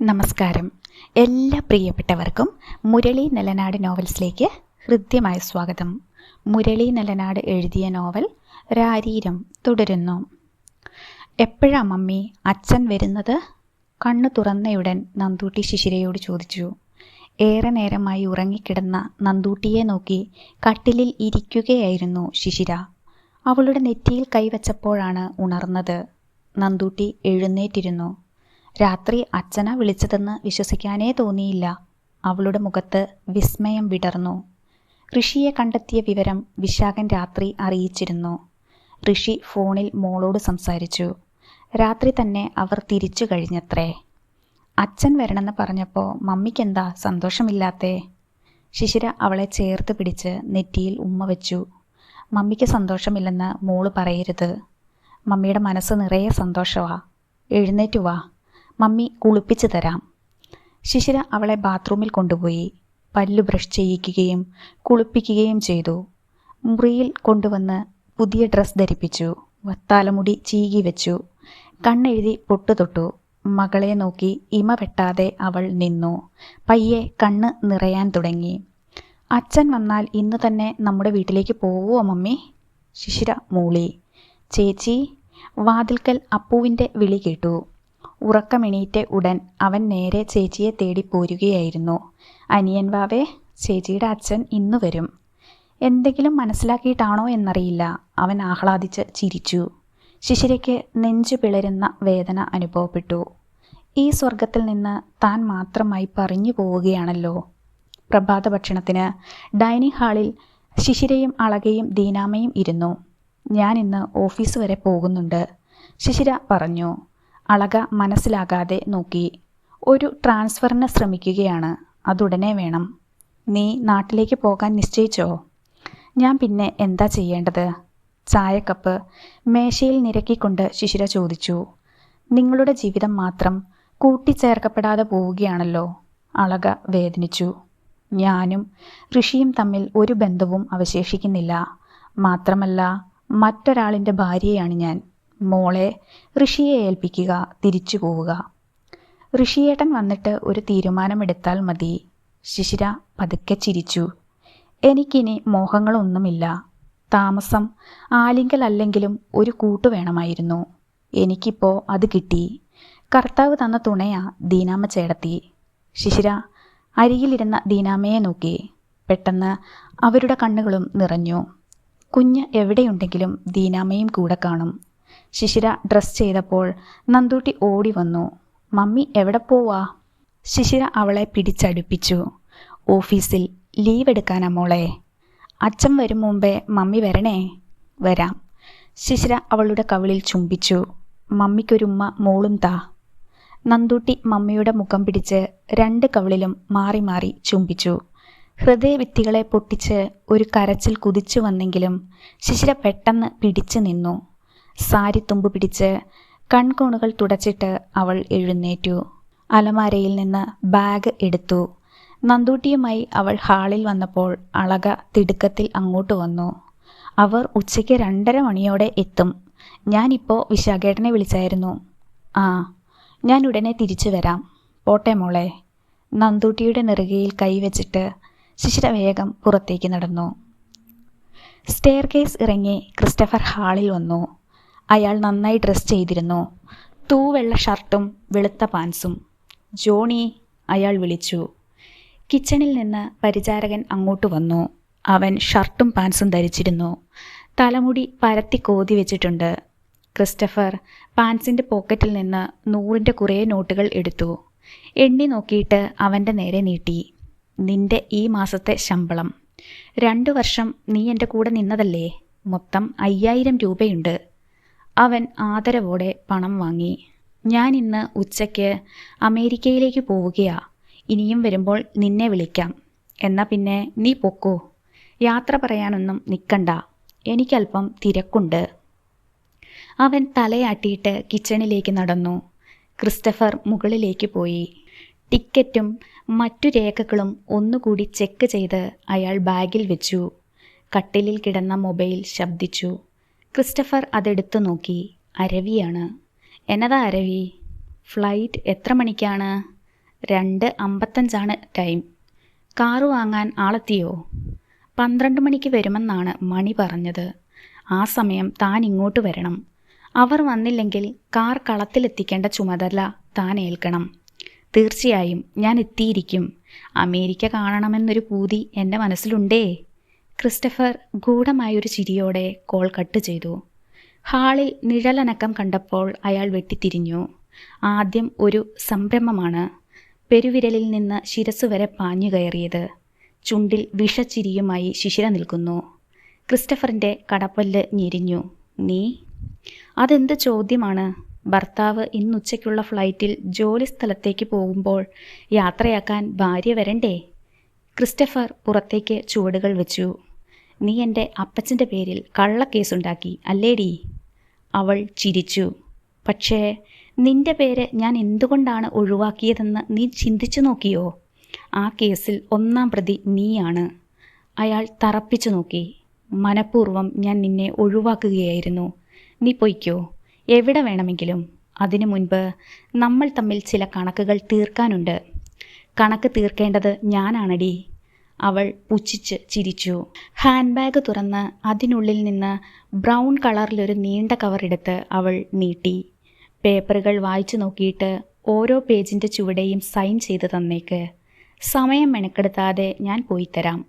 നമസ്കാരം. എല്ലാ പ്രിയപ്പെട്ടവർക്കും മുരളി നിലനാട് നോവൽസിലേക്ക് ഹൃദ്യമായ സ്വാഗതം. മുരളി നിലനാട് എഴുതിയ നോവൽ രാരീരം തുടരുന്നു. എപ്പോഴാ മമ്മി അച്ഛൻ വരുന്നത്? കണ്ണു തുറന്നയുടൻ നന്ദൂട്ടി ശിശിരയോട് ചോദിച്ചു. ഏറെ നേരമായി ഉറങ്ങിക്കിടന്ന നന്ദൂട്ടിയെ നോക്കി കട്ടിലിൽ ഇരിക്കുകയായിരുന്നു ശിശിര. അവളുടെ നെറ്റിയിൽ കൈവച്ചപ്പോഴാണ് ഉണർന്നത്. നന്ദൂട്ടി എഴുന്നേറ്റിരുന്നു. രാത്രി അച്ഛനാ വിളിച്ചതെന്ന് വിശ്വസിക്കാനേ തോന്നിയില്ല. അവളുടെ മുഖത്ത് വിസ്മയം വിടർന്നു. ഋഷിയെ കണ്ടെത്തിയ വിവരം വിശാഖൻ രാത്രി അറിയിച്ചിരുന്നു. ഋഷി ഫോണിൽ മോളോട് സംസാരിച്ചു. രാത്രി തന്നെ അവർ തിരിച്ചു കഴിഞ്ഞത്രേ. അച്ഛൻ വരണമെന്ന് പറഞ്ഞപ്പോൾ മമ്മിക്കെന്താ സന്തോഷമില്ലാത്തേ? ശിശിര അവളെ ചേർത്ത് പിടിച്ച് നെറ്റിയിൽ ഉമ്മ വെച്ചു. മമ്മിക്ക് സന്തോഷമില്ലെന്ന് മോൾ പറയരുത്. മമ്മിയുടെ മനസ്സ് നിറയെ സന്തോഷമാ എഴുന്നേറ്റു വാ. മമ്മി കുളിപ്പിച്ചു തരാം. ശിശിര അവളെ ബാത്റൂമിൽ കൊണ്ടുപോയി പല്ലു ബ്രഷ് ചെയ്യിക്കുകയും കുളിപ്പിക്കുകയും ചെയ്തു. മുറിയിൽ കൊണ്ടുവന്ന് പുതിയ ഡ്രസ്സ് ധരിപ്പിച്ചു. വത്താലമുടി ചീകി വെച്ചു. കണ്ണെഴുതി പൊട്ടു തൊട്ടു. മകളെ നോക്കി ഇമ വെട്ടാതെ അവൾ നിന്നു. പയ്യെ കണ്ണ് നിറയാൻ തുടങ്ങി. അച്ഛൻ വന്നാൽ ഇന്ന് തന്നെ നമ്മുടെ വീട്ടിലേക്ക് പോവുമോ മമ്മി? ശിശിര മൂളി. ചേച്ചി വാതിൽക്കൽ അപ്പുവിന്റെ വിളി കേട്ടു. ഉറക്കമെണീറ്റ് ഉടൻ അവൻ നേരെ ചേച്ചിയെ തേടി പോരുകയായിരുന്നു. അനിയൻ വാവേ ചേച്ചിയുടെ അച്ഛൻ ഇന്നു വരും. എന്തെങ്കിലും മനസ്സിലാക്കിയിട്ടാണോ എന്നറിയില്ല അവൻ ആഹ്ലാദിച്ച് ചിരിച്ചു. ശിശിരയ്ക്ക് നെഞ്ചു പിളരുന്ന വേദന അനുഭവപ്പെട്ടു. ഈ സ്വർഗത്തിൽ നിന്ന് താൻ മാത്രമായി പറഞ്ഞു പോവുകയാണല്ലോ പ്രഭാത ഭക്ഷണത്തിന് ഡൈനിങ് ഹാളിൽ ശിശിരയും അളകയും ദീനാമയും ഇരുന്നു. ഞാൻ ഇന്ന് ഓഫീസ് വരെ പോകുന്നുണ്ട് ശിശിര പറഞ്ഞു. അളക മനസ്സിലാകാതെ നോക്കി. ഒരു ട്രാൻസ്ഫറിന് ശ്രമിക്കുകയാണ്. അതുടനെ വേണം. നീ നാട്ടിലേക്ക് പോകാൻ നിശ്ചയിച്ചോ? ഞാൻ പിന്നെ എന്താ ചെയ്യേണ്ടത്? ചായക്കപ്പ് മേശയിൽ നിരക്കിക്കൊണ്ട് ശിശിര ചോദിച്ചു. നിങ്ങളുടെ ജീവിതം മാത്രം കൂട്ടിച്ചേർക്കപ്പെടാതെ പോവുകയാണല്ലോ. അളക വേദനിച്ചു. ഞാനും ഋഷിയും തമ്മിൽ ഒരു ബന്ധവും അവശേഷിക്കുന്നില്ല. മാത്രമല്ല മറ്റൊരാളിന്റെ ഭാര്യയാണ് ഞാൻ. മോളെ ഋഷിയെ ഏൽപ്പിക്കുക തിരിച്ചു പോവുക. ഋഷിയേട്ടൻ വന്നിട്ട് ഒരു തീരുമാനമെടുത്താൽ മതി. ശിശിര പതുക്കെ ചിരിച്ചു. എനിക്കിനി മോഹങ്ങളൊന്നുമില്ല. താമസം ആലിങ്കലല്ലെങ്കിലും ഒരു കൂട്ട് വേണമായിരുന്നു. എനിക്കിപ്പോൾ അത് കിട്ടി. കർത്താവ് തന്ന തുണയാ ദീനാമ ചേടത്തി ശിശിര അരിയിലിരുന്ന ദീനാമയെ നോക്കി. പെട്ടെന്ന് അവരുടെ കണ്ണുകളും നിറഞ്ഞു. കുഞ്ഞ് എവിടെയുണ്ടെങ്കിലും ദീനാമയും കൂടെ കാണും. ശിശിര ഡ്രസ് ചെയ്തപ്പോൾ നന്ദൂട്ടി ഓടി വന്നു. മമ്മി എവിടെ പോവാ? ശിശിര അവളെ പിടിച്ചടുപ്പിച്ചു. ഓഫീസിൽ ലീവ് എടുക്കാനാ മോളെ. അച്ഛൻ വരും മുമ്പേ മമ്മി വരണേ? വരാം. ശിശിര അവളുടെ കവിളിൽ ചുംബിച്ചു. മമ്മിക്കൊരുമ്മ മോളും താ. നന്ദൂട്ടി മമ്മിയുടെ മുഖം പിടിച്ച് രണ്ട് കവിളിലും മാറി മാറി ചുംബിച്ചു. ഹൃദയഭിത്തികളെ പൊട്ടിച്ച് ഒരു കരച്ചിൽ കുതിച്ചു വന്നെങ്കിലും ശിശിര പെട്ടെന്ന് പിടിച്ചു നിന്നു. സാരി തുമ്പ് പിടിച്ച് കൺകോണുകൾ തുടച്ചിട്ട് അവൾ എഴുന്നേറ്റു. അലമാരയിൽ നിന്ന് ബാഗ് എടുത്തു. നന്ദൂട്ടിയുമായി അവൾ ഹാളിൽ വന്നപ്പോൾ അളക തിടുക്കത്തിൽ അങ്ങോട്ട് വന്നു. അവർ ഉച്ചയ്ക്ക് രണ്ടര മണിയോടെ എത്തും. ഞാനിപ്പോൾ വിശാഖേട്ടനെ വിളിച്ചായിരുന്നു. ആ ഞാൻ ഉടനെ തിരിച്ചു വരാം. പോട്ടെ മോളെ. നന്ദൂട്ടിയുടെ നെറുകയിൽ കൈവച്ചിട്ട് ശിശിര വേഗം പുറത്തേക്ക് നടന്നു. സ്റ്റെയർ കേസ് ഇറങ്ങി ക്രിസ്റ്റഫർ ഹാളിൽ വന്നു. അയാൾ നന്നായി ഡ്രസ് ചെയ്തിരുന്നു. തൂവെള്ള ഷർട്ടും വെളുത്ത പാൻസും ജോണി അയാൾ വിളിച്ചു. കിച്ചണിൽ നിന്ന് പരിചാരകൻ അങ്ങോട്ട് വന്നു. അവൻ ഷർട്ടും പാൻസും ധരിച്ചിരുന്നു. തലമുടി പരത്തി കോതി വെച്ചിട്ടുണ്ട്. ക്രിസ്റ്റഫർ പാൻസിന്റെ പോക്കറ്റിൽ നിന്ന് നൂറിന്റെ കുറേ നോട്ടുകൾ എടുത്തു. എണ്ണി നോക്കിയിട്ട് അവന്റെ നേരെ നീട്ടി. നിന്റെ ഈ മാസത്തെ ശമ്പളം. രണ്ടു വർഷം നീ എന്റെ കൂടെ നിന്നതല്ലേ? മൊത്തം അയ്യായിരം രൂപയുണ്ട്. അവൻ ആദരവോടെ പണം വാങ്ങി. ഞാൻ ഇന്ന് ഉച്ചയ്ക്ക് അമേരിക്കയിലേക്ക് പോവുകയാ. ഇനിയും വരുമ്പോൾ നിന്നെ വിളിക്കാം. എന്നാ പിന്നെ നീ പൊക്കോ. യാത്ര പറയാനൊന്നും നിൽക്കണ്ട എനിക്കല്പം തിരക്കുണ്ട്. അവൻ തലയാട്ടിയിട്ട് കിച്ചണിലേക്ക് നടന്നു. ക്രിസ്റ്റഫർ മുകളിലേക്ക് പോയി. ടിക്കറ്റും മറ്റു രേഖകളും ഒന്നുകൂടി ചെക്ക് ചെയ്ത് അയാൾ ബാഗിൽ വെച്ചു. കട്ടിലിൽ കിടന്ന മൊബൈൽ ശബ്ദിച്ചു. ക്രിസ്റ്റഫർ അതെടുത്തു നോക്കി. അരവിയാണ്. എന്നതാ അരവി? ഫ്ലൈറ്റ് എത്ര മണിക്കാണ്? രണ്ട് അമ്പത്തഞ്ചാണ് ടൈം. കാറ് വാങ്ങാൻ ആളെത്തിയോ? പന്ത്രണ്ട് മണിക്ക് വരുമെന്നാണ് മണി പറഞ്ഞത്. ആ സമയം താൻ ഇങ്ങോട്ട് വരണം. അവർ വന്നില്ലെങ്കിൽ കാർ കളത്തിലെത്തിക്കേണ്ട ചുമതല താൻ ഏൽക്കണം. തീർച്ചയായും ഞാൻ എത്തിയിരിക്കും. അമേരിക്ക കാണണമെന്നൊരു പൂതി എന്റെ മനസ്സിലുണ്ടേ? ക്രിസ്റ്റഫർ ഗൂഢമായൊരു ചിരിയോടെ കോൾ കട്ട് ചെയ്തു. ഹാളിൽ നിഴലനക്കം കണ്ടപ്പോൾ അയാൾ വെട്ടിത്തിരിഞ്ഞു. ആദ്യം ഒരു സംരംഭമാണ്. പെരുവിരലിൽ നിന്ന് ശിരസ് വരെ പാഞ്ഞു കയറിയത്. ചുണ്ടിൽ വിഷച്ചിരിയുമായി ശിശിര നിൽക്കുന്നു. ക്രിസ്റ്റഫറിന്റെ കടപ്പല്ല് ഞെരിഞ്ഞു. നീ? അതെന്ത് ചോദ്യമാണ്? ഭർത്താവ് ഇന്നുച്ചയ്ക്കുള്ള ഫ്ലൈറ്റിൽ ജോലി സ്ഥലത്തേക്ക് പോകുമ്പോൾ യാത്രയാക്കാൻ ഭാര്യ വരണ്ടേ? ക്രിസ്റ്റഫർ പുറത്തേക്ക് ചുവടുകൾ വെച്ചു. നീ എന്റെ അപ്പച്ചന്റെ പേരിൽ കള്ളക്കേസുണ്ടാക്കി അല്ലേടി? അവൾ ചിരിച്ചു. പക്ഷേ നിന്റെ പേര് ഞാൻ എന്തുകൊണ്ടാണ് ഒഴിവാക്കിയതെന്ന് നീ ചിന്തിച്ചു നോക്കിയോ? ആ കേസിൽ ഒന്നാം പ്രതി നീയാണ്. അയാൾ തറപ്പിച്ചു നോക്കി. മനഃപൂർവം ഞാൻ നിന്നെ ഒഴിവാക്കുകയായിരുന്നു. നീ പൊയ്ക്കോ. എവിടെ വേണമെങ്കിലും. അതിനു മുൻപ് നമ്മൾ തമ്മിൽ ചില കണക്കുകൾ തീർക്കാനുണ്ട്. കണക്ക് തീർക്കേണ്ടത് ഞാനാണടി. അവൾ പുച്ഛിച്ച് ചിരിച്ചു. ഹാൻഡ് ബാഗ് തുറന്ന് അതിനുള്ളിൽ നിന്ന് ബ്രൗൺ കളറിലൊരു നീണ്ട കവർ എടുത്ത് അവൾ നീട്ടി. പേപ്പറുകൾ വായിച്ചു നോക്കിയിട്ട് ഓരോ പേജിന്റെ ചുവടെയും സൈൻ ചെയ്ത് തന്നേക്ക്. സമയം മെനക്കെടുത്താതെ ഞാൻ പോയി തരാം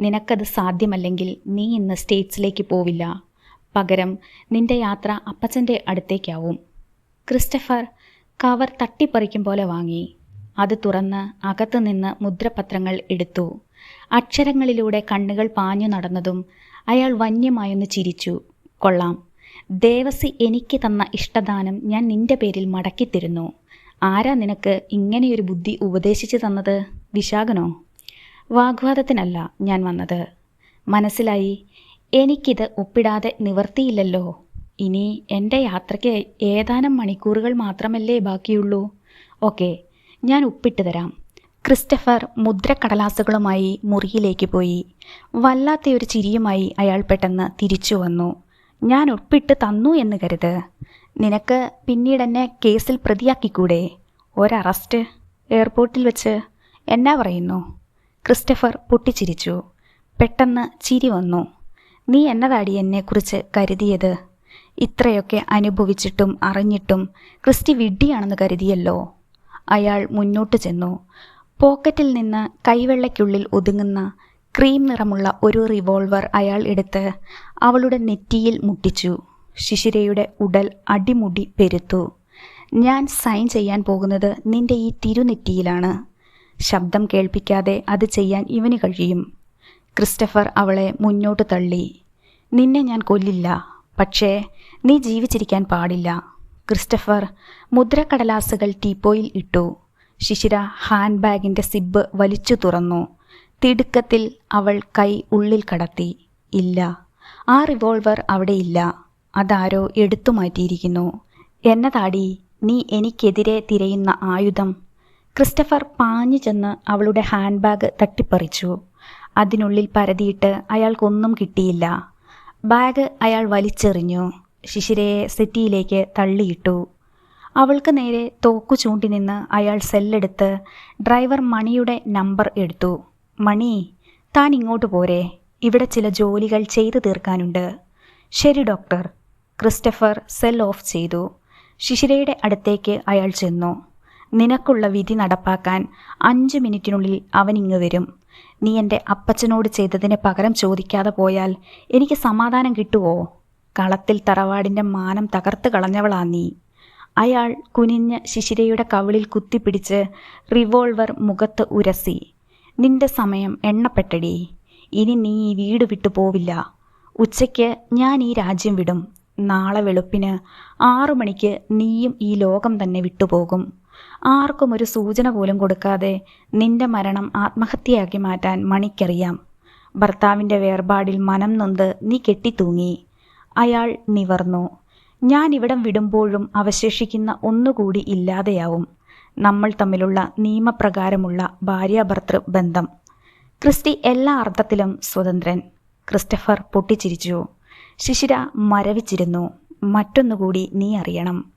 നിനക്കത് സാധ്യമല്ലെങ്കിൽ നീ ഇന്ന് സ്റ്റേറ്റ്സിലേക്ക് പോവില്ല. പകരം നിന്റെ യാത്ര അപ്പച്ചന്റെ അടുത്തേക്കാവും. ക്രിസ്റ്റഫർ കവർ തട്ടിപ്പറിക്കും പോലെ വാങ്ങി. അത് തുറന്ന് അകത്തുനിന്ന് മുദ്രപത്രങ്ങൾ എടുത്തു. അക്ഷരങ്ങളിലൂടെ കണ്ണുകൾ പാഞ്ഞു നടന്നതും അയാൾ വന്യമായൊന്ന് ചിരിച്ചു. കൊള്ളാം. ദേവസി എനിക്ക് തന്ന ഇഷ്ടദാനം ഞാൻ നിന്റെ പേരിൽ മടക്കിത്തരുന്നു. ആരാ നിനക്ക് ഇങ്ങനെയൊരു ബുദ്ധി ഉപദേശിച്ചു തന്നത്? വിശാഖനോ? വാഗ്വാദത്തിനല്ല ഞാൻ വന്നത്. മനസ്സിലായി. എനിക്കിത് ഒപ്പിടാതെ നിവർത്തിയില്ലല്ലോ. ഇനി എന്റെ യാത്രയ്ക്ക് ഏതാനും മണിക്കൂറുകൾ മാത്രമല്ലേ ബാക്കിയുള്ളൂ. ഓക്കെ ഞാൻ ഉപ്പിട്ട് തരാം. ക്രിസ്റ്റഫർ മുദ്രക്കടലാസുകളുമായി മുറിയിലേക്ക് പോയി. വല്ലാത്തൊരു ചിരിയുമായി അയാൾ പെട്ടെന്ന് തിരിച്ചു വന്നു. ഞാൻ ഒപ്പിട്ട് തന്നു എന്ന് കരുത്. നിനക്ക് പിന്നീട് എന്നെ കേസിൽ പ്രതിയാക്കിക്കൂടെ? ഒരറസ്റ്റ്? എയർപോർട്ടിൽ വെച്ച്? എന്നാ പറയുന്നു? ക്രിസ്റ്റഫർ പൊട്ടിച്ചിരിച്ചു. പെട്ടെന്ന് ചിരി വന്നു. നീ എന്നതാടി എന്നെക്കുറിച്ച് കരുതിയത്? ഇത്രയൊക്കെ അനുഭവിച്ചിട്ടും അറിഞ്ഞിട്ടും ക്രിസ്റ്റി വിഡ്ഡിയാണെന്ന് കരുതിയല്ലോ? അയാൾ മുന്നോട്ട് ചെന്നു. പോക്കറ്റിൽ നിന്ന് കൈവെള്ളയ്ക്കുള്ളിൽ ഒതുങ്ങുന്ന ക്രീം നിറമുള്ള ഒരു റിവോൾവർ അയാൾ എടുത്ത് അവളുടെ നെറ്റിയിൽ മുട്ടിച്ചു. ശിശിരയുടെ ഉടൽ അടിമുടി പെരുത്തു. ഞാൻ സൈൻ ചെയ്യാൻ പോകുന്നത് നിന്റെ ഈ തിരുനെറ്റിയിലാണ്. ശബ്ദം കേൾപ്പിക്കാതെ അത് ചെയ്യാൻ ഇവന് കഴിയും. ക്രിസ്റ്റഫർ അവളെ മുന്നോട്ട് തള്ളി. നിന്നെ ഞാൻ കൊല്ലില്ല. പക്ഷേ നീ ജീവിച്ചിരിക്കാൻ പാടില്ല. ക്രിസ്റ്റഫർ മുദ്രക്കടലാസുകൾ ടീപ്പോയിൽ ഇട്ടു. ശിശിര ഹാൻഡ് ബാഗിന്റെ സിബ് വലിച്ചു തുറന്നു. തിടുക്കത്തിൽ അവൾ കൈ ഉള്ളിൽ കടത്തി. ഇല്ല ആ റിവോൾവർ അവിടെയില്ല അതാരോ എടുത്തു മാറ്റിയിരിക്കുന്നു. എന്നതാടി നീ എനിക്കെതിരെ തിരയുന്ന ആയുധം? ക്രിസ്റ്റഫർ പാഞ്ഞു ചെന്ന് അവളുടെ ഹാൻഡ് ബാഗ് തട്ടിപ്പറിച്ചു. അതിനുള്ളിൽ പരതിയിട്ട് അയാൾക്കൊന്നും കിട്ടിയില്ല. ബാഗ് അയാൾ വലിച്ചെറിഞ്ഞു. ശിശിരയെ സെറ്റിയിലേക്ക് തള്ളിയിട്ടു. അവൾക്ക് നേരെ തോക്കു ചൂണ്ടി നിന്ന് അയാൾ സെല്ലെടുത്ത് ഡ്രൈവർ മണിയുടെ നമ്പർ എടുത്തു. മണി താൻ ഇങ്ങോട്ട് പോരെ. ഇവിടെ ചില ജോലികൾ ചെയ്തു തീർക്കാനുണ്ട്. ശരി ഡോക്ടർ. ക്രിസ്റ്റഫർ സെൽ ഓഫ് ചെയ്തു. ശിശിരയുടെ അടുത്തേക്ക് അയാൾ ചെന്നു. നിനക്കുള്ള വിധി നടപ്പാക്കാൻ അഞ്ച് മിനിറ്റിനുള്ളിൽ അവൻ ഇങ്ങ് വരും. നീ എന്റെ അപ്പച്ചനോട് ചെയ്തതിന് പകരം ചോദിക്കാതെ പോയാൽ എനിക്ക് സമാധാനം കിട്ടുമോ കളത്തിൽ തറവാടിന്റെ മാനം തകർത്ത് കളഞ്ഞവളാ നീ. അയാൾ കുനിഞ്ഞ് ശിശിരയുടെ കവിളിൽ കുത്തിപ്പിടിച്ച് റിവോൾവർ മുഖത്ത് ഉരസി. നിന്റെ സമയം എണ്ണപ്പെട്ടടി. ഇനി നീ ഈ വീട് വിട്ടു പോവില്ല. ഉച്ചയ്ക്ക് ഞാൻ ഈ രാജ്യം വിടും. നാളെ വെളുപ്പിന് ആറു മണിക്ക് നീയും ഈ ലോകം തന്നെ വിട്ടുപോകും ആർക്കും ഒരു സൂചന പോലും കൊടുക്കാതെ നിന്റെ മരണം ആത്മഹത്യയാക്കി മാറ്റാൻ മണിക്കറിയാം. ഭർത്താവിന്റെ വേർപാടിൽ മനം നൊന്ത് നീ കെട്ടിത്തൂങ്ങി. അയാൾ നിവർന്നു. ഞാൻ ഇവിടം വിടുമ്പോഴും അവശേഷിക്കുന്ന ഒന്നുകൂടി ഇല്ലാതെയാവും. നമ്മൾ തമ്മിലുള്ള നിയമപ്രകാരമുള്ള ഭാര്യാഭർത്തൃ ബന്ധം ക്രിസ്റ്റി എല്ലാ അർത്ഥത്തിലും സ്വതന്ത്രൻ. ക്രിസ്റ്റഫർ പൊട്ടിച്ചിരിച്ചു. ശിശിര മരവിച്ചിരുന്നു. മറ്റൊന്നുകൂടി നീ അറിയണം.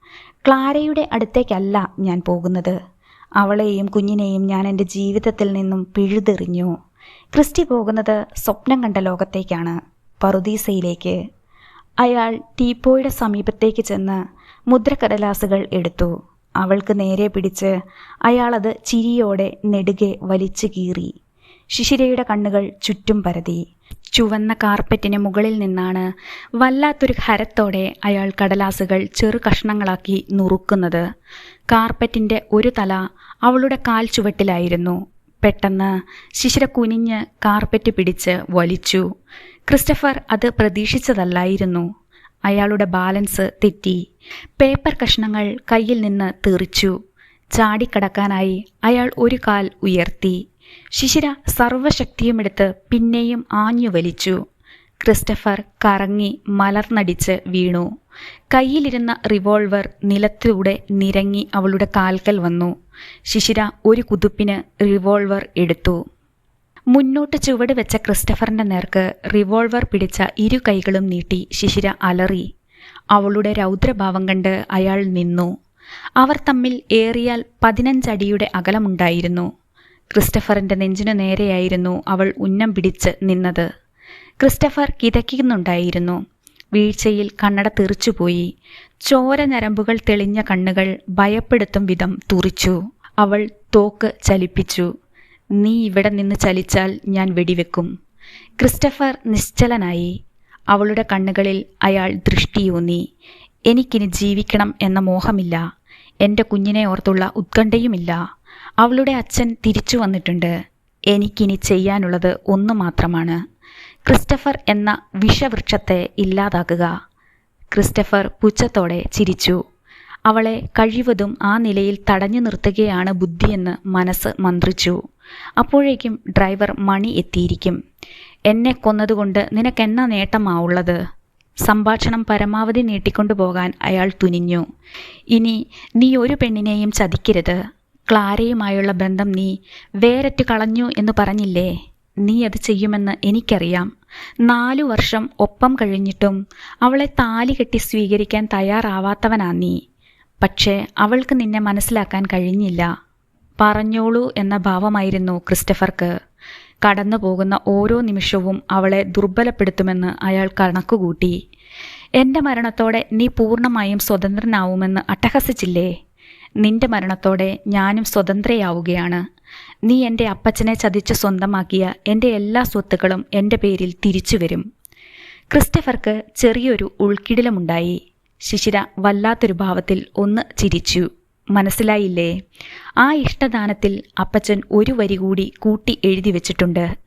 ക്ലാരയുടെ അടുത്തേക്കല്ല ഞാൻ പോകുന്നത്. അവളെയും കുഞ്ഞിനെയും ഞാൻ എന്റെ ജീവിതത്തിൽ നിന്നും പിഴുതെറിഞ്ഞു. ക്രിസ്റ്റി പോകുന്നത് സ്വപ്നം കണ്ട ലോകത്തേക്കാണ്. പറുദീസയിലേക്ക്. അയാൾ ടീപ്പോയുടെ സമീപത്തേക്ക് ചെന്ന് മുദ്രക്കടലാസുകൾ എടുത്തു. അവൾക്ക് നേരെ പിടിച്ച് അയാളത് ചിരിയോടെ നെടുകെ വലിച്ചു കീറി. ശിശിരയുടെ കണ്ണുകൾ ചുറ്റും പരതി. ചുവന്ന കാർപ്പറ്റിന് മുകളിൽ നിന്നാണ് വല്ലാത്തൊരു ഹരത്തോടെ അയാൾ കടലാസുകൾ ചെറു കഷ്ണങ്ങളാക്കി നുറുക്കുന്നത്. കാർപ്പറ്റിന്റെ ഒരു തല അവളുടെ കാൽ ചുവട്ടിലായിരുന്നു. പെട്ടെന്ന് ശിശിര കുനിഞ്ഞ് കാർപ്പറ്റ് പിടിച്ച് വലിച്ചു. ക്രിസ്റ്റഫർ അത് പ്രതീക്ഷിച്ചതല്ലായിരുന്നു. അയാളുടെ ബാലൻസ് തെറ്റി. പേപ്പർ കഷ്ണങ്ങൾ കയ്യിൽ നിന്ന് തെറിച്ചു. ചാടിക്കടക്കാനായി അയാൾ ഒരു കാൽ ഉയർത്തി. ശിശിര സർവശക്തിയുമെടുത്ത് പിന്നെയും ആഞ്ഞു വലിച്ചു. ക്രിസ്റ്റഫർ കറങ്ങി മലർന്നടിച്ച് വീണു. കയ്യിലിരുന്ന റിവോൾവർ നിലത്തിലൂടെ നിരങ്ങി അവളുടെ കാൽക്കൽ വന്നു. ശിശിര ഒരു കുതുപ്പിന് റിവോൾവർ എടുത്തു. മുന്നോട്ട് ചുവട് വെച്ച ക്രിസ്റ്റഫറിന്റെ നേർക്ക് റിവോൾവർ പിടിച്ച ഇരു കൈകളും നീട്ടി ശിശിര അലറി. അവളുടെ രൗദ്രഭാവം കണ്ട് അയാൾ നിന്നു. അവർ തമ്മിൽ ഏറിയാൽ പതിനഞ്ചടിയുടെ അകലമുണ്ടായിരുന്നു. ക്രിസ്റ്റഫറിന്റെ നെഞ്ചിനു നേരെയായിരുന്നു അവൾ ഉന്നം പിടിച്ച് നിന്നത്. ക്രിസ്റ്റഫർ കിതയ്ക്കുന്നുണ്ടായിരുന്നു. വീഴ്ചയിൽ കണ്ണട തെറിച്ചുപോയി. ചോര ഞരമ്പുകൾ തെളിഞ്ഞ കണ്ണുകൾ ഭയപ്പെടുത്തും വിധം തുറിച്ചു. അവൾ തോക്ക് ചലിപ്പിച്ചു. നീ ഇവിടെ നിന്ന് ചലിച്ചാൽ ഞാൻ വെടിവെക്കും. ക്രിസ്റ്റഫർ നിശ്ചലനായി. അവളുടെ കണ്ണുകളിൽ അയാൾ ദൃഷ്ടിയൂന്നി എനിക്കിനി ജീവിക്കണം എന്ന മോഹമില്ല. എന്റെ കുഞ്ഞിനെ ഓർത്തുള്ള ഉത്കണ്ഠയുമില്ല. അവളുടെ അച്ഛൻ തിരിച്ചു വന്നിട്ടുണ്ട്. എനിക്കിനി ചെയ്യാനുള്ളത് ഒന്നു മാത്രമാണ്. ക്രിസ്റ്റഫർ എന്ന വിഷവൃക്ഷത്തെ ഇല്ലാതാക്കുക. ക്രിസ്റ്റഫർ പുച്ഛത്തോടെ ചിരിച്ചു. അവളെ കഴിവതും ആ നിലയിൽ തടഞ്ഞു നിർത്തുകയാണ് ബുദ്ധിയെന്ന് മനസ്സ് മന്ത്രിച്ചു. അപ്പോഴേക്കും ഡ്രൈവർ മണി എത്തിയിരിക്കും. എന്നെ കൊന്നതുകൊണ്ട് നിനക്കെന്ന നേട്ടമാവുള്ളത്? സംഭാഷണം പരമാവധി നീട്ടിക്കൊണ്ടു പോകാൻ അയാൾ തുനിഞ്ഞു. ഇനി നീ ഒരു പെണ്ണിനെയും ചതിക്കരുത്. ക്ലാരയുമായുള്ള ബന്ധം നീ വേരറ്റ് കളഞ്ഞു എന്ന് പറഞ്ഞില്ലേ? നീ അത് ചെയ്യുമെന്ന് എനിക്കറിയാം. നാലു വർഷം ഒപ്പം കഴിഞ്ഞിട്ടും അവളെ താലി കെട്ടി സ്വീകരിക്കാൻ തയ്യാറാവാത്തവനാ നീ. പക്ഷേ അവൾക്ക് നിന്നെ മനസ്സിലാക്കാൻ കഴിഞ്ഞില്ല. പറഞ്ഞോളൂ എന്ന ഭാവമായിരുന്നു ക്രിസ്റ്റഫർക്ക്. കടന്നു പോകുന്ന ഓരോ നിമിഷവും അവളെ ദുർബലപ്പെടുത്തുമെന്ന് അയാൾ കണക്കുകൂട്ടി. എന്റെ മരണത്തോടെ നീ പൂർണമായും സ്വതന്ത്രനാവുമെന്ന് അട്ടഹസിച്ചില്ലേ? നിന്റെ മരണത്തോടെ ഞാനും സ്വതന്ത്രയാവുകയാണ്. നീ എന്റെ അപ്പച്ചനെ ചതിച്ച് സ്വന്തമാക്കിയ എന്റെ എല്ലാ സ്വത്തുക്കളും എന്റെ പേരിൽ തിരിച്ചു വരും ക്രിസ്റ്റഫർക്ക് ചെറിയൊരു ഉൾക്കിടിലമുണ്ടായി. ശിശിര വല്ലാത്തൊരു ഭാവത്തിൽ ഒന്ന് ചിരിച്ചു. മനസ്സിലായില്ലേ? ആ ഇഷ്ടദാനത്തിൽ അപ്പച്ചൻ ഒരു വരി കൂടി കൂട്ടി എഴുതി വെച്ചിട്ടുണ്ട്.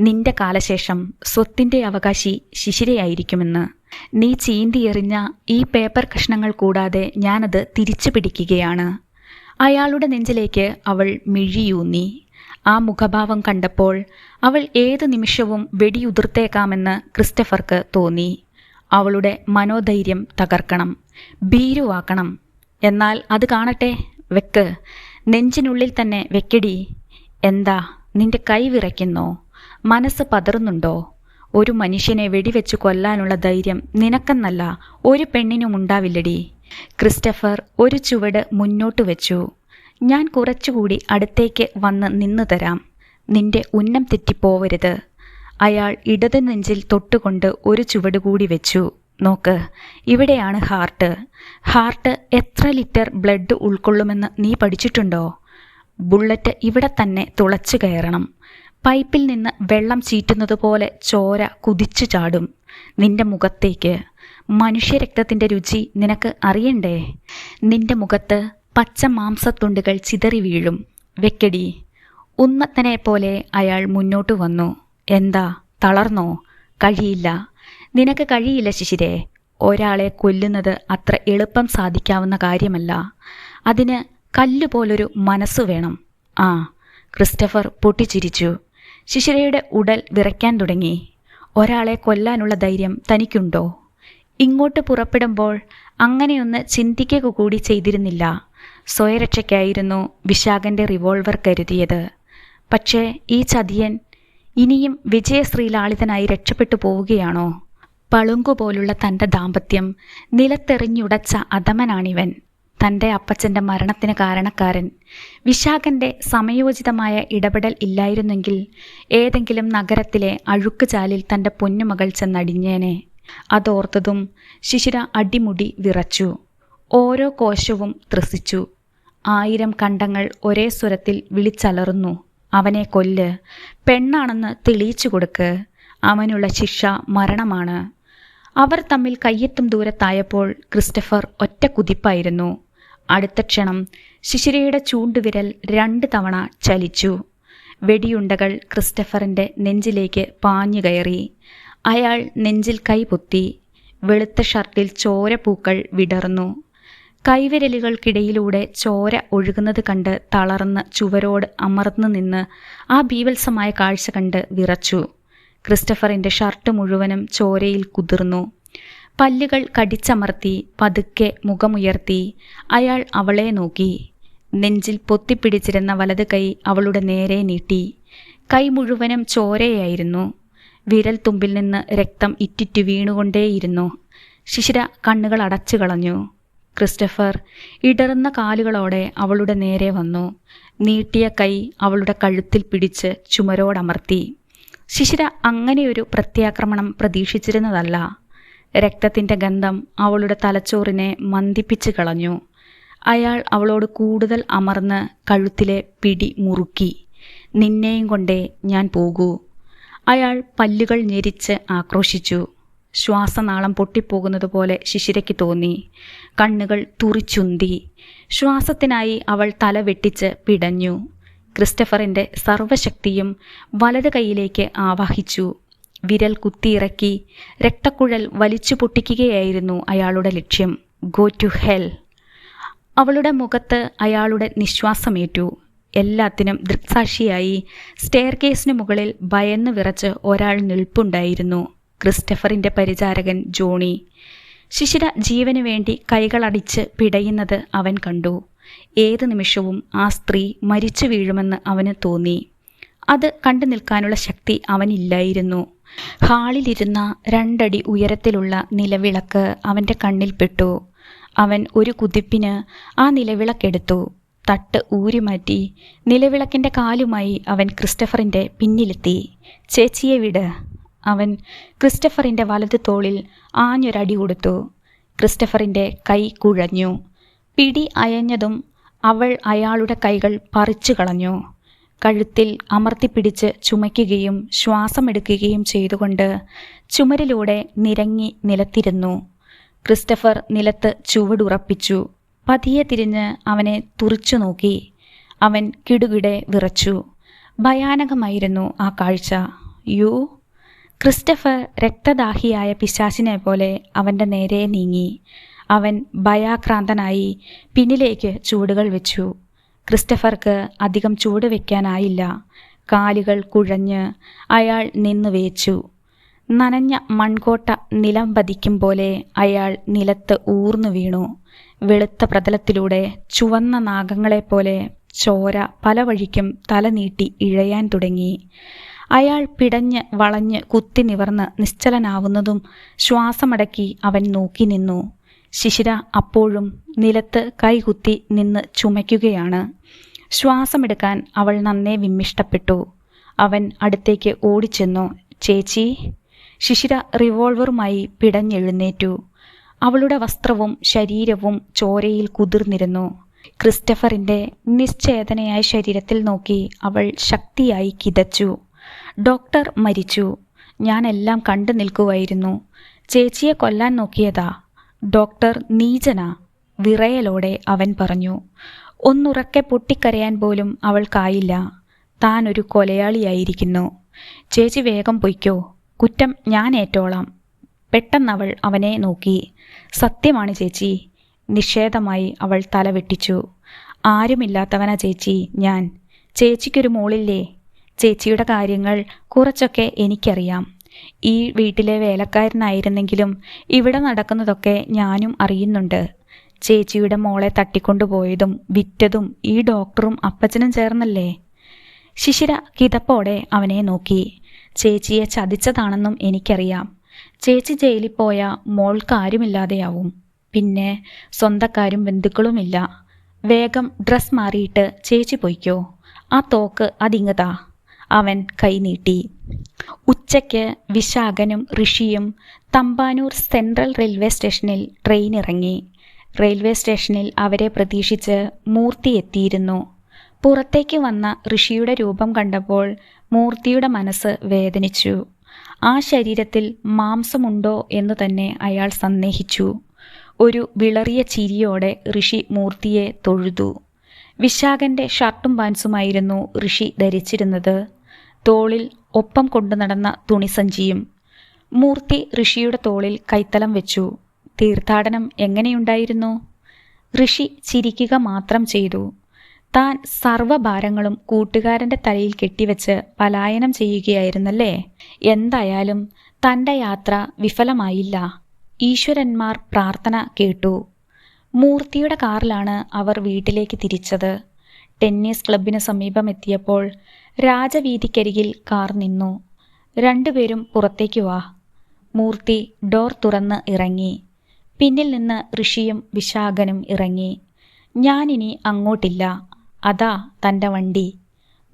നിന്റെ കാലശേഷം സ്വത്തിന്റെ അവകാശി ശിശിരയായിരിക്കുമെന്ന്. നീ ചീന്തിയെറിഞ്ഞ ഈ പേപ്പർ കഷ്ണങ്ങൾ കൂടാതെ ഞാനത് തിരിച്ചു പിടിക്കുകയാണ്. അയാളുടെ നെഞ്ചിലേക്ക് അവൾ മിഴിയൂന്നി. ആ മുഖഭാവം കണ്ടപ്പോൾ അവൾ ഏത് നിമിഷവും വെടിയുതിർത്തേക്കാമെന്ന് ക്രിസ്റ്റഫർക്ക് തോന്നി. അവളുടെ മനോധൈര്യം തകർക്കണം. ഭീരുവാക്കണം. എന്നാൽ അത് കാണട്ടെ വെക്ക്. നെഞ്ചിനുള്ളിൽ തന്നെ വെക്കടി. എന്താ നിന്റെ കൈ വിറയ്ക്കുന്നോ? മനസ്സ് പതറുന്നുണ്ടോ? ഒരു മനുഷ്യനെ വെടിവെച്ച് കൊല്ലാനുള്ള ധൈര്യം നിനക്കെന്നല്ല ഒരു പെണ്ണിനും ഉണ്ടാവില്ലടി. ക്രിസ്റ്റഫർ ഒരു ചുവട് മുന്നോട്ട് വെച്ചു. ഞാൻ കുറച്ചുകൂടി അടുത്തേക്ക് വന്ന് നിന്നു തരാം. നിന്റെ ഉന്നം തെറ്റിപ്പോവരുത്. അയാൾ ഇടത് നെഞ്ചിൽ തൊട്ടുകൊണ്ട് ഒരു ചുവട് കൂടി വെച്ചു. നോക്ക്. ഇവിടെയാണ് ഹാർട്ട്. ഹാർട്ട് എത്ര ലിറ്റർ ബ്ലഡ് ഉൾക്കൊള്ളുമെന്ന് നീ പഠിച്ചിട്ടുണ്ടോ? ബുള്ളറ്റ് ഇവിടെ തന്നെ തുളച്ചു കയറണം. പൈപ്പിൽ നിന്ന് വെള്ളം ചീറ്റുന്നത് പോലെ ചോര കുതിച്ചു ചാടും. നിന്റെ മുഖത്തേക്ക്. മനുഷ്യരക്തത്തിന്റെ രുചി നിനക്ക് അറിയണ്ടേ? നിന്റെ മുഖത്ത് പച്ച മാംസത്തുണ്ടുകൾ ചിതറി വീഴും. വെക്കടി. ഉന്നത്തനെ പോലെ അയാൾ മുന്നോട്ട് വന്നു. എന്താ? തളർന്നോ? കഴിയില്ല. നിനക്ക് കഴിയില്ല ശിശിരേ. ഒരാളെ കൊല്ലുന്നത് അത്ര എളുപ്പം സാധിക്കാവുന്ന കാര്യമല്ല. അതിന് കല്ലുപോലൊരു മനസ്സ് വേണം. ആ ക്രിസ്റ്റഫർ പൊട്ടിച്ചിരിച്ചു. ശിശിരയുടെ ഉടൽ വിറയ്ക്കാൻ തുടങ്ങി. ഒരാളെ കൊല്ലാനുള്ള ധൈര്യം തനിക്കുണ്ടോ? ഇങ്ങോട്ട് പുറപ്പെടുമ്പോൾ അങ്ങനെയൊന്ന് ചിന്തിക്കുക കൂടി ചെയ്തിരുന്നില്ല. സ്വയരക്ഷയ്ക്കായിരുന്നു വിശാഖന്റെ റിവോൾവർ കരുതിയത്. പക്ഷേ ഈ ചതിയൻ ഇനിയും വിജയശ്രീലാളിതനായി രക്ഷപ്പെട്ടു പോവുകയാണോ? പളുങ്കുപോലുള്ള തന്റെ ദാമ്പത്യം നിലത്തെറിഞ്ഞുടച്ച അധമനാണിവൻ. തന്റെ അപ്പച്ചന്റെ മരണത്തിന് കാരണക്കാരൻ. വിശാഖന്റെ സമയോചിതമായ ഇടപെടൽ ഇല്ലായിരുന്നെങ്കിൽ ഏതെങ്കിലും നഗരത്തിലെ അഴുക്കുചാലിൽ തന്റെ പൊന്നുമകൾ ചെന്നടിഞ്ഞേനെ. അതോർത്തതും ശിശിര അടിമുടി വിറച്ചു. ഓരോ കോശവും ത്രസിച്ചു. ആയിരം കണ്ടങ്ങൾ ഒരേ സ്വരത്തിൽ വിളിച്ചലറുന്നു. അവനെ കൊല്ല്. പെണ്ണാണെന്ന് തെളിയിച്ചു കൊടുക്ക്. അവനുള്ള ശിക്ഷ മരണമാണ്. അവർ തമ്മിൽ കയ്യെത്തും ദൂരത്തായപ്പോൾ ക്രിസ്റ്റഫർ ഒറ്റ കുതിപ്പായിരുന്നു. അടുത്ത ക്ഷണം ശിശിരയുടെ ചൂണ്ടുവിരൽ രണ്ട് തവണ ചലിച്ചു. വെടിയുണ്ടകൾ ക്രിസ്റ്റഫറിന്റെ നെഞ്ചിലേക്ക് പാഞ്ഞു കയറി. അയാൾ നെഞ്ചിൽ കൈപൊത്തി വെളുത്ത ഷർട്ടിൽ ചോരപ്പൂക്കൾ വിടർന്നു. കൈവിരലുകൾക്കിടയിലൂടെ ചോര ഒഴുകുന്നത് കണ്ട് തളർന്ന് ചുവരോട് അമർന്നു നിന്ന് ആ ഭീവത്സമായ കാഴ്ച കണ്ട് വിറച്ചു. ക്രിസ്റ്റഫറിന്റെ ഷർട്ട് മുഴുവനും ചോരയിൽ കുതിർന്നു. പല്ലുകൾ കടിച്ചമർത്തി പതുക്കെ മുഖമുയർത്തി. അയാൾ അവളെ നോക്കി. നെഞ്ചിൽ പൊത്തിപ്പിടിച്ചിരുന്ന വലത് കൈ അവളുടെ നേരെ നീട്ടി. കൈ മുഴുവനും ചോരയായിരുന്നു. വിരൽ തുമ്പിൽ നിന്ന് രക്തം ഇറ്റിറ്റു വീണുകൊണ്ടേയിരുന്നു. ശിശിര കണ്ണുകൾ അടച്ചു കളഞ്ഞു. ക്രിസ്റ്റഫർ ഇടറുന്ന കാലുകളോടെ അവളുടെ നേരെ വന്നു. നീട്ടിയ കൈ അവളുടെ കഴുത്തിൽ പിടിച്ച് ചുമരോടമർത്തി. ശിശിര അങ്ങനെയൊരു പ്രത്യാക്രമണം പ്രതീക്ഷിച്ചിരുന്നതല്ല. രക്തത്തിന്റെ ഗന്ധം അവളുടെ തലച്ചോറിനെ മന്ദിപ്പിച്ച് കളഞ്ഞു. അയാൾ അവളോട് കൂടുതൽ അമർന്ന് കഴുത്തിലെ പിടി മുറുക്കി നിന്നെയും കൊണ്ടേ ഞാൻ പോകൂ. അയാൾ പല്ലുകൾ ഞെരിച്ച് ആക്രോശിച്ചു. ശ്വാസനാളം പൊട്ടിപ്പോകുന്നത് പോലെ ശിശിരയ്ക്ക് തോന്നി. കണ്ണുകൾ തുറിച്ചുന്തി. ശ്വാസത്തിനായി അവൾ തല വെട്ടിച്ച് പിടഞ്ഞു. ക്രിസ്റ്റഫറിന്റെ സർവശക്തിയും വലത് കൈയിലേക്ക് ആവാഹിച്ചു. വിരൽ കുത്തിയിറക്കി രക്തക്കുഴൽ വലിച്ചു പൊട്ടിക്കുകയായിരുന്നു അയാളുടെ ലക്ഷ്യം. ഗോ ടു ഹെൽ അവളുടെ മുഖത്ത് അയാളുടെ നിശ്വാസമേറ്റു. എല്ലാത്തിനും ദൃക്സാക്ഷിയായി സ്റ്റെയർ കേസിന് മുകളിൽ ഭയന്ന് വിറച്ച് ഒരാൾ നിൽപ്പുണ്ടായിരുന്നു. ക്രിസ്റ്റഫറിന്റെ പരിചാരകൻ ജോണി. ശിശിര ജീവന് വേണ്ടി കൈകളടിച്ച് പിടയുന്നത് അവൻ കണ്ടു. ഏത് നിമിഷവും ആ സ്ത്രീ മരിച്ചു വീഴുമെന്ന് അവന് തോന്നി. അത് കണ്ടു നിൽക്കാനുള്ള ശക്തി അവനില്ലായിരുന്നു. ഹാളിലിരുന്ന രണ്ടടി ഉയരത്തിലുള്ള നിലവിളക്ക് അവന്റെ കണ്ണിൽപ്പെട്ടു അവൻ ഒരു കുതിപ്പിന് ആ നിലവിളക്കെടുത്തു. തട്ട് ഊരിമാറ്റി നിലവിളക്കിന്റെ കാലുമായി അവൻ ക്രിസ്റ്റഫറിന്റെ പിന്നിലെത്തി. ചേച്ചിയെ വിട് അവൻ ക്രിസ്റ്റഫറിന്റെ വലത് തോളിൽ ആഞ്ഞൊരടി കൊടുത്തു. ക്രിസ്റ്റഫറിന്റെ കൈ കുഴഞ്ഞു. പിടി അയഞ്ഞതും അവൾ അയാളുടെ കൈകൾ പറിച്ചു കളഞ്ഞു. കഴുത്തിൽ അമർത്തിപ്പിടിച്ച് ചുമയ്ക്കുകയും ശ്വാസമെടുക്കുകയും ചെയ്തുകൊണ്ട് ചുമരിലൂടെ നിരങ്ങി നിലത്തിരുന്നു. ക്രിസ്റ്റഫർ നിലത്ത് ചുവടുറപ്പിച്ചു. പതിയെ തിരിഞ്ഞ് അവനെ തുറിച്ചു നോക്കി. അവൻ കിടുകിടെ വിറച്ചു. ഭയാനകമായിരുന്നു ആ കാഴ്ച. യു ക്രിസ്റ്റഫർ രക്തദാഹിയായ പിശാചിനെ പോലെ അവന്റെ നേരെ നീങ്ങി. അവൻ ഭയാക്രാന്തനായി പിന്നിലേക്ക് ചൂടുകൾ വെച്ചു. ക്രിസ്റ്റഫർക്ക് അധികം ചൂട് വയ്ക്കാനായില്ല കാലുകൾ കുഴഞ്ഞ് അയാൾ നിന്നു വേച്ചു. നനഞ്ഞ മൺകോട്ട നിലം പതിക്കും പോലെ അയാൾ നിലത്ത് ഊർന്നു വീണു. വെളുത്ത പ്രതലത്തിലൂടെ ചുവന്ന നാഗങ്ങളെപ്പോലെ ചോര പല വഴിക്കും തലനീട്ടി ഇഴയാൻ തുടങ്ങി. അയാൾ പിടഞ്ഞ് വളഞ്ഞ് കുത്തി നിവർന്ന് നിശ്ചലനാവുന്നതും ശ്വാസമടക്കി അവൻ നോക്കി നിന്നു. ശിശിര അപ്പോഴും നിലത്ത് കൈകുത്തി നിന്ന് ചുമയ്ക്കുകയാണ്. ശ്വാസമെടുക്കാൻ അവൾ നന്നേ വിമ്മിഷ്ടപ്പെട്ടു. അവൻ അടുത്തേക്ക് ഓടിച്ചെന്നു. ചേച്ചി ശിശിര റിവോൾവറുമായി പിടഞ്ഞെഴുന്നേറ്റു. അവളുടെ വസ്ത്രവും ശരീരവും ചോരയിൽ കുതിർന്നിരുന്നു. ക്രിസ്റ്റഫറിന്റെ നിശ്ചേതനയായ ശരീരത്തിൽ നോക്കി അവൾ ശക്തിയായി കിതച്ചു. ഡോക്ടർ മരിച്ചു. ഞാനെല്ലാം കണ്ടു നിൽക്കുമായിരുന്നു ചേച്ചിയെ കൊല്ലാൻ നോക്കിയതാ. ഡോക്ടർ നീചന വിറയലോടെ അവൻ പറഞ്ഞു ഒന്നുറക്കെ പൊട്ടിക്കരയാൻ പോലും അവൾക്കായില്ല താൻ ഒരു കൊലയാളിയായിരിക്കുന്നു. ചേച്ചി വേഗം പൊയ്ക്കോ. കുറ്റം ഞാൻ ഏറ്റോളാം. പെട്ടെന്നവൾ അവനെ നോക്കി. സത്യമാണ് ചേച്ചി. നിഷേധമായി അവൾ തല വെട്ടിച്ചു. ആരുമില്ലാത്തവനാ ചേച്ചി ഞാൻ. ചേച്ചിക്കൊരു മോളില്ലേ? ചേച്ചിയുടെ കാര്യങ്ങൾ കുറച്ചൊക്കെ എനിക്കറിയാം. ഈ വീട്ടിലെ വേലക്കാരനായിരുന്നെങ്കിലും ഇവിടെ നടക്കുന്നതൊക്കെ ഞാനും അറിയുന്നുണ്ട്. ചേച്ചിയുടെ മോളെ തട്ടിക്കൊണ്ടുപോയതും വിറ്റതും ഈ ഡോക്ടറും അപ്പച്ചനും ചേർന്നല്ലേ? ശിശിര കിതപ്പോടെ അവനെ നോക്കി. ചേച്ചിയെ ചതിച്ചതാണെന്നും എനിക്കറിയാം. ചേച്ചി ജയിലിൽ പോയ മോൾക്ക് ആരുമില്ലാതെയാവും പിന്നെ സ്വന്തക്കാരും ബന്ധുക്കളുമില്ല. വേഗം ഡ്രസ് മാറിയിട്ട് ചേച്ചി പൊയ്ക്കോ. ആ തോക്ക് അതിങ്ങതാ. അവൻ കൈനീട്ടി. ഉച്ചയ്ക്ക് വിശാഖനും ഋഷിയും തമ്പാനൂർ സെൻട്രൽ റെയിൽവേ സ്റ്റേഷനിൽ ട്രെയിൻ ഇറങ്ങി റെയിൽവേ സ്റ്റേഷനിൽ അവരെ പ്രതീക്ഷിച്ച് മൂർത്തി എത്തിയിരുന്നു. പുറത്തേക്ക് വന്ന ഋഷിയുടെ രൂപം കണ്ടപ്പോൾ മൂർത്തിയുടെ മനസ്സ് വേദനിച്ചു. ആ ശരീരത്തിൽ മാംസമുണ്ടോ എന്ന് തന്നെ അയാൾ സന്ദേഹിച്ചു. ഒരു വിളറിയ ചിരിയോടെ ഋഷി മൂർത്തിയെ തൊഴുതു. വിശാഖന്റെ ഷർട്ടും പാൻസുമായിരുന്നു ഋഷി ധരിച്ചിരുന്നത്. തോളിൽ ഒപ്പം കൊണ്ടു നടന്ന തുണിസഞ്ചിയും മൂർത്തി ഋഷിയുടെ തോളിൽ കൈത്തലം വെച്ചു. തീർത്ഥാടനം എങ്ങനെയുണ്ടായിരുന്നു? ഋഷി ചിരിക്കുക മാത്രം ചെയ്തു. താൻ സർവഭാരങ്ങളും കൂട്ടുകാരന്റെ തലയിൽ കെട്ടിവെച്ച് പലായനം ചെയ്യുകയായിരുന്നല്ലേ? എന്തായാലും തന്റെ യാത്ര വിഫലമായില്ല. ഈശ്വരന്മാർ പ്രാർത്ഥന കേട്ടു. മൂർത്തിയുടെ കാറിലാണ് അവർ വീട്ടിലേക്ക് തിരിച്ചത്. ടെന്നീസ് ക്ലബിന് സമീപം എത്തിയപ്പോൾ രാജവീതിക്കരികിൽ കാർ നിന്നു. രണ്ടുപേരും പുറത്തേക്ക് വാ. മൂർത്തി ഡോർ തുറന്ന് ഇറങ്ങി. പിന്നിൽ നിന്ന് ഋഷിയും വിശാഖനും ഇറങ്ങി. ഞാനിനി അങ്ങോട്ടില്ല. അതാ തന്റെ വണ്ടി.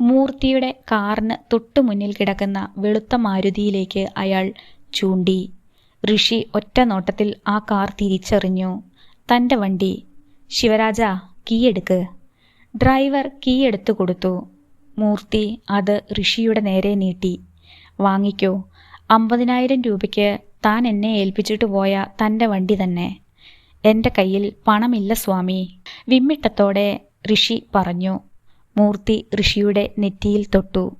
മൂർത്തിയുടെ കാറിന് തൊട്ടു മുന്നിൽ കിടക്കുന്ന വെളുത്ത മാരുതിയിലേക്ക് അയാൾ ചൂണ്ടി. ഋഷി ഒറ്റ നോട്ടത്തിൽ ആ കാർ തിരിച്ചറിഞ്ഞു. തന്റെ വണ്ടി. ശിവരാജ കീയെടുക്ക്. ഡ്രൈവർ കീയെടുത്തു കൊടുത്തു. മൂർത്തി അത് ഋഷിയുടെ നേരെ നീട്ടി. വാങ്ങിക്കോ. അമ്പതിനായിരം രൂപയ്ക്ക് താൻ എന്നെ ഏൽപ്പിച്ചിട്ട് പോയ തന്റെ വണ്ടി തന്നെ. എന്റെ കയ്യിൽ പണമില്ല സ്വാമി. വിമ്മിട്ടത്തോടെ ഋഷി പറഞ്ഞു. മൂർത്തി ഋഷിയുടെ നെറ്റിയിൽ തൊട്ടു.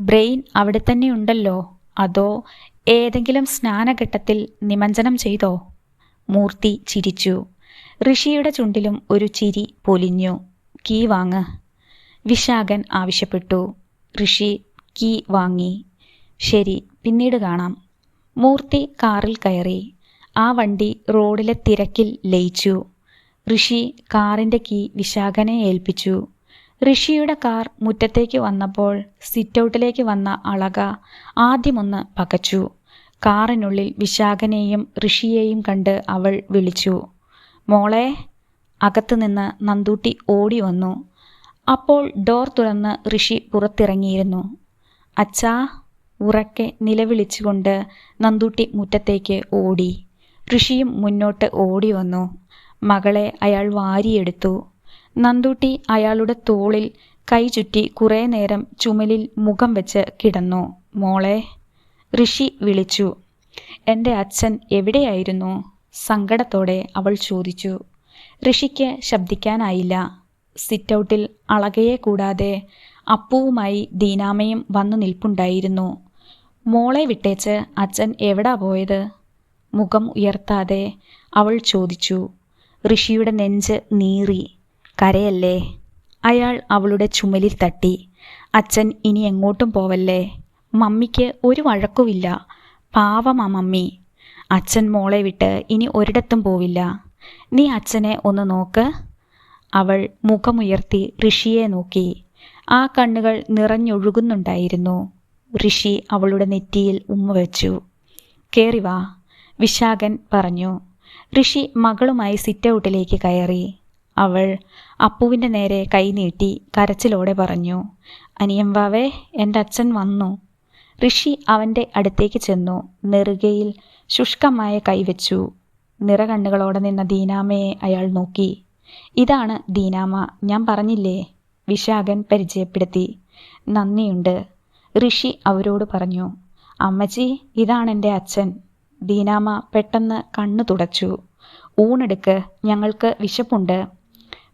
ബ്രെയിൻ അവിടെ തന്നെ ഉണ്ടല്ലോ. അതോ ഏതെങ്കിലും സ്നാനഘട്ടത്തിൽ നിമഞ്ജനം ചെയ്തോ? മൂർത്തി ചിരിച്ചു. ഋഷിയുടെ ചുണ്ടിലും ഒരു ചിരി പൊലിഞ്ഞു. കീ വാങ്ങ്. വിശാഖൻ ആവശ്യപ്പെട്ടു. ഋഷി കീ വാങ്ങി. ശരി പിന്നീട് കാണാം. മൂർത്തി കാറിൽ കയറി. ആ വണ്ടി റോഡിലെ തിരക്കിൽ ലയിച്ചു. ഋഷി കാറിന്റെ കീ വിശാഖനെ ഏൽപ്പിച്ചു. ഋഷിയുടെ കാർ മുറ്റത്തേക്ക് വന്നപ്പോൾ സിറ്റൗട്ടിലേക്ക് വന്ന അളക ആദ്യമൊന്ന് പകച്ചു. കാറിനുള്ളിൽ വിശാഖനെയും ഋഷിയെയും കണ്ട് അവൾ വിളിച്ചു. മോളെ അകത്തു നിന്ന് നന്ദൂട്ടി ഓടി വന്നു. അപ്പോൾ ഡോർ തുറന്ന് ഋഷി പുറത്തിറങ്ങിയിരുന്നു. അച്ഛാ ഉറക്കെ നിലവിളിച്ചുകൊണ്ട് നന്ദൂട്ടി മുറ്റത്തേക്ക് ഓടി. ഋഷിയും മുന്നോട്ട് ഓടി വന്നു. മകളെ അയാൾ വാരിയെടുത്തു. നന്ദൂട്ടി അയാളുടെ തോളിൽ കൈ ചുറ്റി കുറേ നേരം ചുമലിൽ മുഖം വെച്ച് കിടന്നു. മോളെ ഋഷി വിളിച്ചു. എന്റെ അച്ഛൻ എവിടെയായിരുന്നു? സങ്കടത്തോടെ അവൾ ചോദിച്ചു ഋഷിക്ക് ശബ്ദിക്കാനായില്ല. സിറ്റൗട്ടിൽ അളകയെ കൂടാതെ അപ്പുവുമായി ദീനാമയും വന്നു നിൽപ്പുണ്ടായിരുന്നു. മോളെ വിട്ടേച്ച് അച്ഛൻ എവിടാ പോയത്? മുഖം ഉയർത്താതെ അവൾ ചോദിച്ചു ഋഷിയുടെ നെഞ്ച് നീറി കരയല്ലേ? അയാൾ അവളുടെ ചുമലിൽ തട്ടി അച്ഛൻ ഇനി എങ്ങോട്ടും പോവല്ലേ? മമ്മിക്ക് ഒരു വഴക്കുമില്ല. പാവമാ മമ്മി. അച്ഛൻ മോളെ വിട്ട് ഇനി ഒരിടത്തും പോവില്ല. നീ അച്ഛനെ ഒന്ന് നോക്ക്. അവൾ മുഖമുയർത്തി ഋഷിയെ നോക്കി. ആ കണ്ണുകൾ നിറഞ്ഞൊഴുകുന്നുണ്ടായിരുന്നു. ഋഷി അവളുടെ നെറ്റിയിൽ ഉമ്മ വെച്ചു. കേറി വാ വിശാഖൻ പറഞ്ഞു. ഋഷി മകളുമായി സിറ്റൗട്ടിലേക്ക് കയറി. അവൾ അപ്പുവിന്റെ നേരെ കൈ നീട്ടി കരച്ചിലോടെ പറഞ്ഞു. അനിയമ്പാവേ എന്റെ അച്ഛൻ വന്നു. ഋഷി അവന്റെ അടുത്തേക്ക് ചെന്നു. നെറുകയിൽ ശുഷ്കമായ കൈവച്ചു നിറകണ്ണുകളോടെ നിന്ന ദീനാമയെ അയാൾ നോക്കി. ഇതാണ് ദീനാമ. ഞാൻ പറഞ്ഞില്ലേ വിശാഖൻ പരിചയപ്പെടുത്തി. നന്ദിയുണ്ട് ഋഷി അവരോട് പറഞ്ഞു. അമ്മച്ചി ഇതാണെന്റെ അച്ഛൻ. ദീനാമ പെട്ടെന്ന് കണ്ണു തുടച്ചു. ഊണെടുക്ക്. ഞങ്ങൾക്ക് വിശപ്പുണ്ട്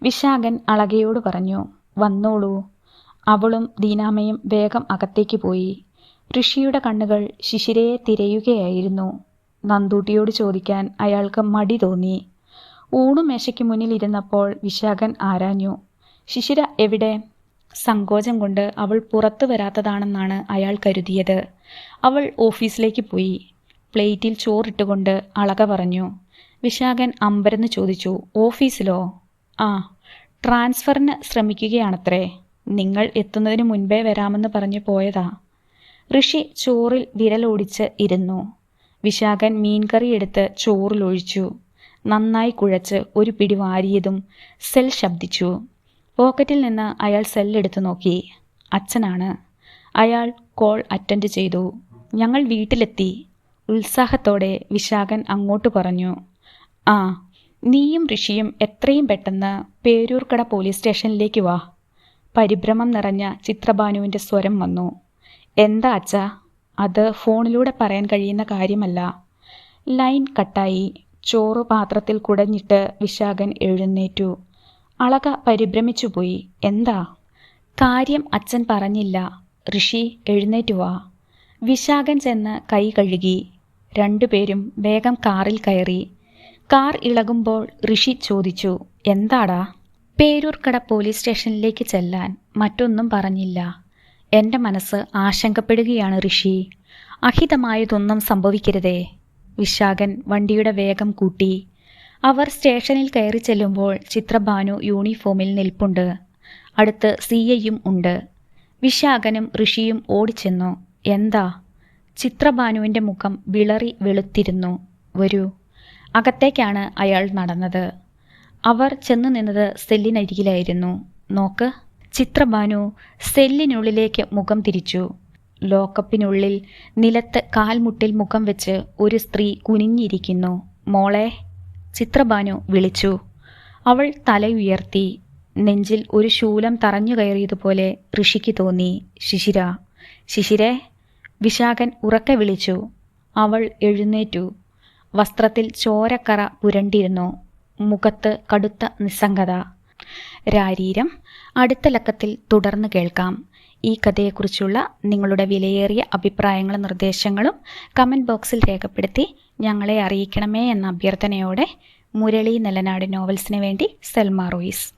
വിശാഖൻ അളകയോട് പറഞ്ഞു. വന്നോളൂ അവളും ദീനാമയും വേഗം അകത്തേക്ക് പോയി. ഋഷിയുടെ കണ്ണുകൾ ശിശിരയെ തിരയുകയായിരുന്നു. നന്ദൂട്ടിയോട് ചോദിക്കാൻ അയാൾക്ക് മടി തോന്നി. ഊണു മേശയ്ക്ക് മുന്നിൽ ഇരുന്നപ്പോൾ വിശാഖൻ ആരാഞ്ഞു. ശിശിര എവിടെ? സങ്കോചം കൊണ്ട് അവൾ പുറത്തു വരാത്തതാണെന്നാണ് അയാൾ കരുതിയത്. അവൾ ഓഫീസിലേക്ക് പോയി. പ്ലേറ്റിൽ ചോറിട്ടുകൊണ്ട് അളക പറഞ്ഞു. വിശാഖൻ അമ്പരന്ന് ചോദിച്ചു ഓഫീസിലോ? ആ ട്രാൻസ്ഫറിന് ശ്രമിക്കുകയാണത്രേ. നിങ്ങൾ എത്തുന്നതിന് മുൻപേ വരാമെന്ന് പറഞ്ഞു പോയതാ. ഋഷി ചോറിൽ വിരലോടിച്ച് ഇരുന്നു. വിശാഖൻ മീൻകറി എടുത്ത് ചോറിലൊഴിച്ചു. നന്നായി കുഴച്ച് ഒരു പിടി വാരിയതും സെൽ ശബ്ദിച്ചു. പോക്കറ്റിൽ നിന്ന് അയാൾ സെല്ലെടുത്തു നോക്കി. അച്ഛനാണ്. അയാൾ കോൾ അറ്റൻഡ് ചെയ്തു. ഞങ്ങൾ വീട്ടിലെത്തി. ഉത്സാഹത്തോടെ വിശാഖൻ അങ്ങോട്ട് പറഞ്ഞു. ആ നീയും ഋഷിയും എത്രയും പെട്ടെന്ന് പേരൂർക്കട പോലീസ് സ്റ്റേഷനിലേക്ക് വാ. പരിഭ്രമം നിറഞ്ഞ ചിത്രഭാനുവിന്റെ സ്വരം വന്നു. എന്താ അച്ഛാ? അത് ഫോണിലൂടെ പറയാൻ കഴിയുന്ന കാര്യമല്ല. ലൈൻ കട്ടായി. ചോറ് പാത്രത്തിൽ കുടഞ്ഞിട്ട് വിശാഖൻ എഴുന്നേറ്റു. അളക പരിഭ്രമിച്ചുപോയി എന്താ? കാര്യം അച്ഛൻ പറഞ്ഞില്ല. ഋഷി എഴുന്നേറ്റു വാ. വിശാഖൻ ചെന്ന് കൈ കഴുകി. രണ്ടുപേരും വേഗം കാറിൽ കയറി. കാർ ഇളകുമ്പോൾ ഋഷി ചോദിച്ചു എന്താടാ? പേരൂർക്കട പോലീസ് സ്റ്റേഷനിലേക്ക് ചെല്ലാൻ. മറ്റൊന്നും പറഞ്ഞില്ല. എന്റെ മനസ്സ് ആശങ്കപ്പെടുകയാണ് ഋഷി. അഹിതമായതൊന്നും സംഭവിക്കരുതേ. വിശാഖൻ വണ്ടിയുടെ വേഗം കൂട്ടി. അവർ സ്റ്റേഷനിൽ കയറി ചെല്ലുമ്പോൾ ചിത്രഭാനു യൂണിഫോമിൽ നിൽപ്പുണ്ട്. അടുത്ത് സിയയും ഉണ്ട്. വിശാഖനും ഋഷിയും ഓടിച്ചെന്നു. എന്താ? ചിത്രഭാനുവിന്റെ മുഖം വിളറി വെളുത്തിരുന്നു. വരൂ. അകത്തേക്കാണ് അയാൾ നടന്നത്. അവർ ചെന്നു നിന്നത് സെല്ലിനരികിലായിരുന്നു. നോക്ക്. ചിത്രഭാനു സെല്ലിനുള്ളിലേക്ക് മുഖം തിരിച്ചു. ലോക്കപ്പിനുള്ളിൽ നിലത്ത് കാൽമുട്ടിൽ മുഖം വെച്ച് ഒരു സ്ത്രീ കുനിഞ്ഞിരിക്കുന്നു. മോളെ ചിത്രഭാനു വിളിച്ചു. അവൾ തലയുയർത്തി. നെഞ്ചിൽ ഒരു ശൂലം തറഞ്ഞു കയറിയതുപോലെ ഋഷിക്ക് തോന്നി. ശിശിര ശിശിരെ വിശാഖൻ ഉറക്കെ വിളിച്ചു. അവൾ എഴുന്നേറ്റു. വസ്ത്രത്തിൽ ചോരക്കറ പുരണ്ടിരുന്നു. മുഖത്ത് കടുത്ത നിസ്സംഗത. രാരീരം അടുത്ത ലക്കത്തിൽ തുടർന്ന് കേൾക്കാം. ഈ കഥയെക്കുറിച്ചുള്ള നിങ്ങളുടെ വിലയേറിയ അഭിപ്രായങ്ങളും നിർദ്ദേശങ്ങളും കമന്റ് ബോക്സിൽ രേഖപ്പെടുത്തി ഞങ്ങളെ അറിയിക്കണമേ എന്ന അഭ്യർത്ഥനയോടെ മുരളി നെല്ലനാട് നോവൽസിന് വേണ്ടി സെൽമാ റോയിസ്.